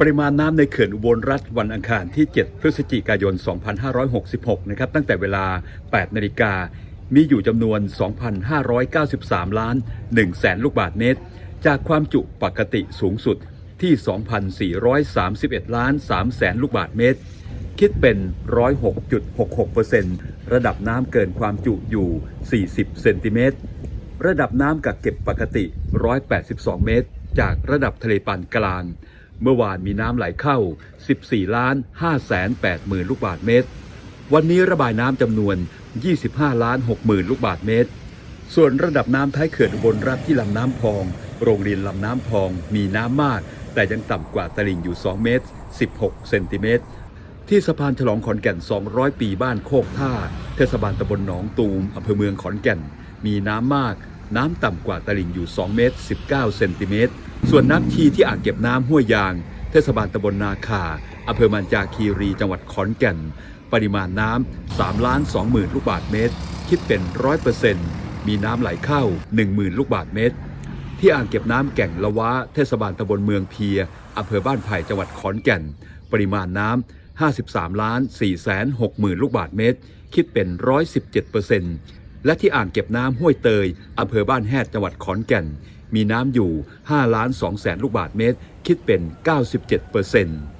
ปริมาณน้ำในเขื่อนอุบลรัฐวันอังคารที่ 7 พฤศจิกายน 2566 นะครับ ตั้งแต่เวลา 8 นาฬิกา มีอยู่จำนวน 2,593 ล้าน1แสนลูกบาทเมตร จากความจุปกติสูงสุดที่ 2,431 ล้าน3แสนลูกบาทเมตร คิดเป็น 106.66%ระดับน้ำเกินความจุอยู่ 40 เซนติเมตร ระดับน้ำกักเก็บปกติ 182 เมตร จากระดับทะเลปานกลาง เมื่อวานมีน้ำไหลเข้า 14ล้าน5แสน8หมื่นลูกบาทเมตร วันนี้ระบายน้ำจำนวน 25ล้าน6หมื่นลูกบาทเมตร ส่วนระดับน้ำท้ายเขื่อนบลรัฐที่ลำน้ำพอง โรงเรียนลำน้ำพอง มีน้ำมาก แต่ยังต่ำกว่าตลิ่งอยู่ 2 เมตร 16 เซนติเมตร ที่สะพานฉลองขอนแก่น 200 ปีบ้านโคกท่า เทศบาลตำบลหนองตูมอำเภอเมืองขอนแก่น มีน้ำมาก น้ำต่ำกว่าตลิ่งอยู่ 2 เมตร 19 เซนติเมตร ส่วนน้ำชีที่อ่างเก็บน้ำห้วยยาง เทศบาลตำบลนาคาอำเภอมันจาคีรีจังหวัดขอนแก่น ปริมาณน้ำ3ล้าน2หมื่นลูกบาทเมตร คิดเป็นร้อยเปอร์เซ็นต์มีน้ำไหลเข้า 10,000 ลูกบาทเมตร ที่อ่างเก็บน้ำแก่งละวะเทศบาลตำบลเมืองเพียอำเภอบ้านไผ่จังหวัดขอนแก่น ปริมาณน้ำ53ล้าน4แสน6หมื่นลูกบาทเมตร คิดเป็น 117% และที่อ่างเก็บน้ำห้วยเตยอำเภอบ้านแฮดจังหวัดขอนแก่น มีน้ำอยู่5ล้าน2แสนลูกบาทเมตร คิดเป็น 97%